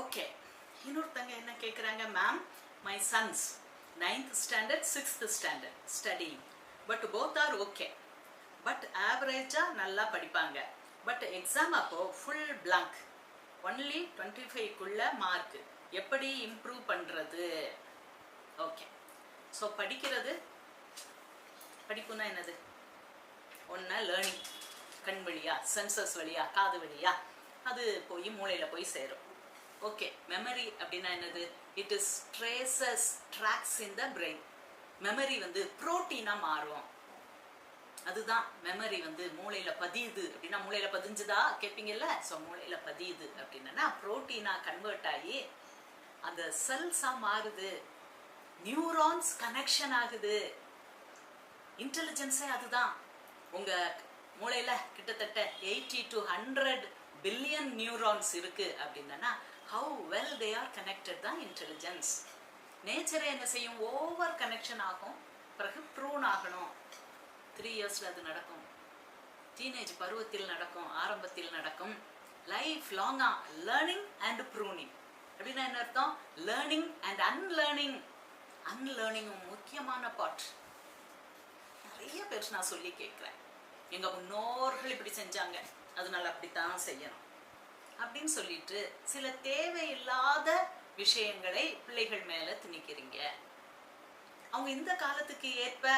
Okay இன்னொருத்தங்க என்ன கேட்குறாங்க ma'am my sons ninth standard sixth standard study but both are okay but ஆவரேஜாக நல்லா படிப்பாங்க. பட் எக்ஸாம் அப்போது ஃபுல் பிளாங்க் ஒன்லி டுவெண்ட்டி ஃபைவ்க்குள்ள மார்க் எப்படி இம்ப்ரூவ் பண்ணுறது ஓகே ஸோ படிக்கிறது படிப்புனா என்னது? ஒன்று லேர்னிங் கண் வழியா சென்சஸ் வழியா காது வழியா அது போய் மூளையில் போய் சேரும். ஓகே மெமரி அப்படின்னா என்னது? It is traces tracks in the brain memory வந்து புரோட்டீனாக மாறும். அதுதான் மெமரி வந்து மூளையில பதியுது அப்படின்னா மூளையில பதிஞ்சுதா? கேட்பீங்கல்ல ஸோ மூளையில பதியுது அப்படின்னா புரோட்டீனா கன்வெர்ட் ஆகி அந்த செல்ஸா மாறுது. நியூரான்ஸ் கனெக்ஷன் ஆகுது. இன்டெலிஜென்ஸே அதுதான். உங்க மூளையில கிட்டத்தட்ட eighty to hundred billion neurons இருக்கு அப்படின்னா how well they are connected தான் இன்டெலிஜென்ஸ் நேச்சரை என்ன செய்யும்? ஓவர் கனெக்ஷன் ஆகும். பிறகு ப்ரூன் ஆகணும். த்ரீ இயர்ஸில் அது நடக்கும். டீனேஜ் பருவத்தில் நடக்கும். ஆரம்பத்தில் நடக்கும். லைஃப் லாங்காக லேர்னிங் அண்ட் ப்ரூனிங் அப்படின்னா என்ன அர்த்தம்? லேர்னிங் அண்ட் அன்லேர்னிங் அன்லேர்னிங்கும் முக்கியமான பார்ட் நிறைய பேர் நான் சொல்லி கேட்குறேன். எங்கள் முன்னோர்கள் இப்படி செஞ்சாங்க. அதனால அப்படித்தான் செய்யணும். அப்படின்னு சொல்லிட்டு சில தேவையில்லாத விஷயங்களை பிள்ளைகள் மேல திணிக்கிறீங்க. அவங்க இந்த காலத்துக்கு ஏற்ப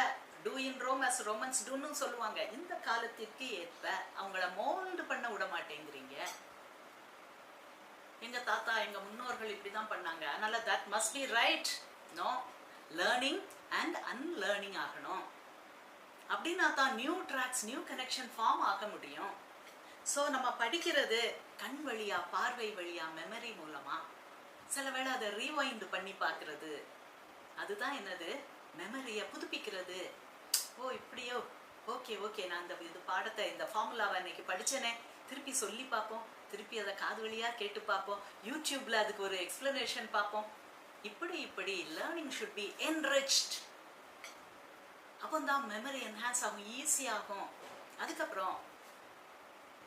do in Rome as Romans do சொல்லுவாங்க. இந்த காலத்திற்கு ஏற்ப அவங்கள மோல்டு பண்ண விட மாட்டேங்கிறீங்க. எங்க தாத்தா எங்க முன்னோர்கள் இப்படிதான் பண்ணாங்க. அதனால that must be right no learning and unlearning ஆகணும். அப்படின்னா தான் new tracks new connection form ஆக முடியும். ஸோ நம்ம படிக்கிறது கண் வழியா பார்வை வழியா மெமரி மூலமா. சில வேளை அதை ரீவைண்ட் பண்ணி பார்க்கறது. அதுதான் என்னது? மெமரியை புதுப்பிக்கிறது. ஓ இப்படியோ. Okay okay. நான் இந்த இது பாடத்தை இந்த ஃபார்முலாவை இன்னைக்கு படிச்சேனே. திருப்பி சொல்லி பார்ப்போம். திருப்பி அதை காது வழியாக கேட்டு பார்ப்போம். யூடியூப்ல அதுக்கு ஒரு எக்ஸ்பிளனேஷன் பார்ப்போம். இப்படி இப்படி லேர்னிங் ஷுட் பி என்ரிச்ட் அப்போ தான் மெமரி என்ஹான்ஸ் ஆகும். ஈஸியாகும் அதுக்கப்புறம்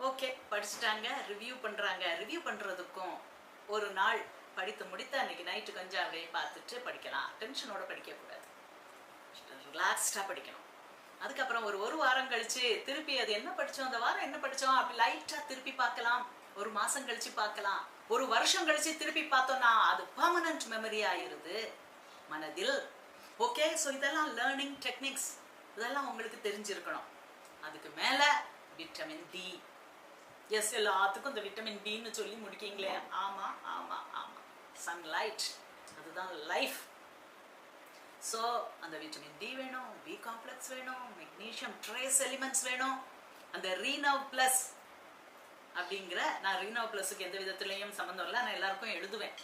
ஓகே படிச்சுட்டாங்க ரிவ்யூ பண்ணுறாங்க ரிவ்யூ பண்ணுறதுக்கும் ஒரு நாள் படித்து முடித்து அன்றைக்கி நைட்டு கொஞ்சம் அப்படியே பார்த்துட்டு படிக்கலாம். டென்ஷனோட படிக்கக்கூடாது. ரிலாக்ஸ்டாக படிக்கணும். அதுக்கப்புறம் ஒரு ஒரு வாரம் கழிச்சு திருப்பி அது என்ன படித்தோம் அந்த வாரம் என்ன படித்தோம் அப்படி லைட்டாக திருப்பி பார்க்கலாம். ஒரு மாதம் கழித்து பார்க்கலாம். ஒரு வருஷம் கழித்து திருப்பி பார்த்தோம்னா அது பர்மனன்ட் மெமரி ஆயிருது மனதில். ஓகே ஸோ இதெல்லாம் லேர்னிங் டெக்னிக்ஸ் இதெல்லாம் உங்களுக்கு தெரிஞ்சிருக்கணும். அதுக்கு மேலே விட்டமின் டி எஸ் எல்லாத்துக்கும் இந்த விட்டமின் டின்னு சொல்லி முடிக்கீங்களே. ஆமா ஆமா ஆமா. சன்லைட் அதுதான் லைஃப் ஸோ அந்த விட்டமின் டி வேணும் பி காம்ப்ளெக்ஸ் வேணும் மெக்னீஷியம் ட்ரேஸ் எலிமெண்ட்ஸ் வேணும். அந்த ரீனவ் ப்ளஸ் அப்படிங்கிற நான் ரீனவ் ப்ளஸுக்கு எந்த விதத்துலையும் சம்மந்தம் இல்லை நான் எல்லாருக்கும் எழுதுவேன்.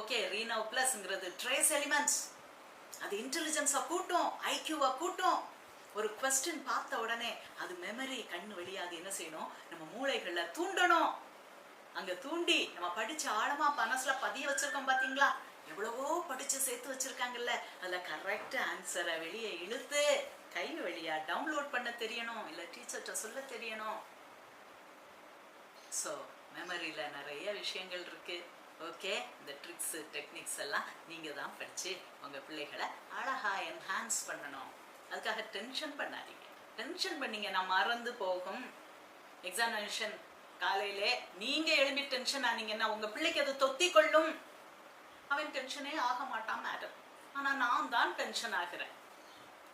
ஓகே ரீனவ் ப்ளஸ்ங்கிறது ட்ரேஸ் எலிமெண்ட்ஸ் அது இன்டெலிஜென்ஸை கூட்டும் ஐக்யூவை கூட்டும். ஒரு கொஸ்டின் பார்த்த உடனே அது மெமரி கண்ணு வழியா அது என்ன செய்யணும்? நம்ம மூளைகள்ல தூண்டணும். அங்க தூண்டி நம்ம படிச்சு ஆழமா மனசுல பதிய வச்சிருக்கோம் பாத்தீங்களா? எவ்வளவோ படிச்சு சேர்த்து வச்சிருக்காங்கல்ல. அதுல கரெக்ட் ஆன்சரை வெளியே இழுத்து கை வழியா டவுன்லோட் பண்ண தெரியணும். இல்ல டீச்சர்கிட்ட சொல்ல தெரியணும். ஸோ மெமரியில நிறைய விஷயங்கள் இருக்கு. ஓகே இந்த ட்ரிக்ஸ் டெக்னிக்ஸ் எல்லாம் நீங்க தான் படிச்சு உங்க பிள்ளைகளை அழகா என்ஹான்ஸ் பண்ணணும். அதுக்காக டென்ஷன் பண்ணாதீங்க. டென்ஷன் பண்ணீங்க நான் மறந்து போகும். எக்ஸாமினேஷன் காலையிலே நீங்கள் எழுப்பி டென்ஷன் ஆனீங்கன்னா உங்கள் பிள்ளைக்கு அது தொத்தி கொள்ளும் அவன் டென்ஷனே ஆக மாட்டான் மேடம் ஆனால் நான் தான் டென்ஷன் ஆகிறேன்.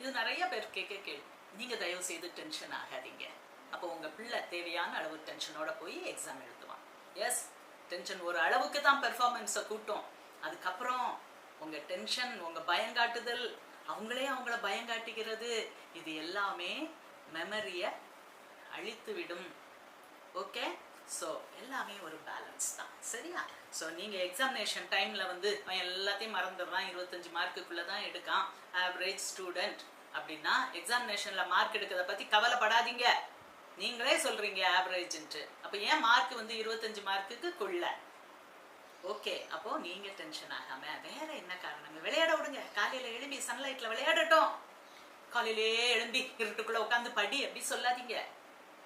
இது நிறைய பேர் கேட்க கேள்வி நீங்க தயவு செய்து டென்ஷன் ஆகாதீங்க. அப்போ உங்க பிள்ளை தேவையான அளவு டென்ஷனோட போய் எக்ஸாம் எழுதுவான். எஸ் டென்ஷன் ஒரு அளவுக்கு தான் பெர்ஃபார்மன்ஸை கூட்டும். அதுக்கப்புறம் உங்க டென்ஷன் உங்க பயங்காட்டுதல் அவங்களே அவங்கள பயங்காட்டிக்கிறது இது எல்லாமே மெமரியை அழித்து விடும் ஓகே ஸோ எல்லாமே ஒரு பேலன்ஸ் தான். சரியா? ஸோ நீங்கள் எக்ஸாமினேஷன் டைமில் வந்து அவன் எல்லாத்தையும் மறந்துடுறான். இருபத்தஞ்சு மார்க்குக்குள்ளே தான் எடுக்கான். ஆவரேஜ் ஸ்டூடெண்ட் அப்படின்னா எக்ஸாமினேஷனில் மார்க் எடுக்கிறத பற்றி கவலைப்படாதீங்க. நீங்களே சொல்கிறீங்க ஆவரேஜ்ன்ட்டு அப்போ ஏன் மார்க் வந்து இருபத்தஞ்சு மார்க்குக்கு கொள்ள ஓகே அப்போ நீங்க டென்ஷன் ஆகாம வேற என்ன காரணம்? விளையாட விடுங்க. காலையில எழும்பி சன்லைட்ல விளையாடட்டும். காலையிலே எழும்பி இருட்டுக்குள்ள உட்காந்து படி அப்படி சொல்லாதீங்க.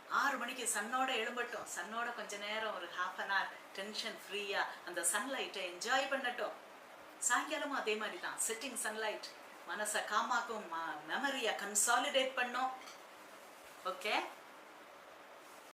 ஆறு மணிக்கு சன்னோட எழும்பட்டும். சன்னோட கொஞ்ச நேரம் ஒரு ஹாஃப் அன் ஹவர் டென்ஷன் ஃப்ரீயா அந்த சன்லைட்டை என்ஜாய் பண்ணட்டும். சாயங்காலமும் அதே மாதிரி தான் செட்டிங் சன்லைட் மனசை காமாக்கும் மெமரியை கன்சாலிடேட் பண்ணும். ஓகே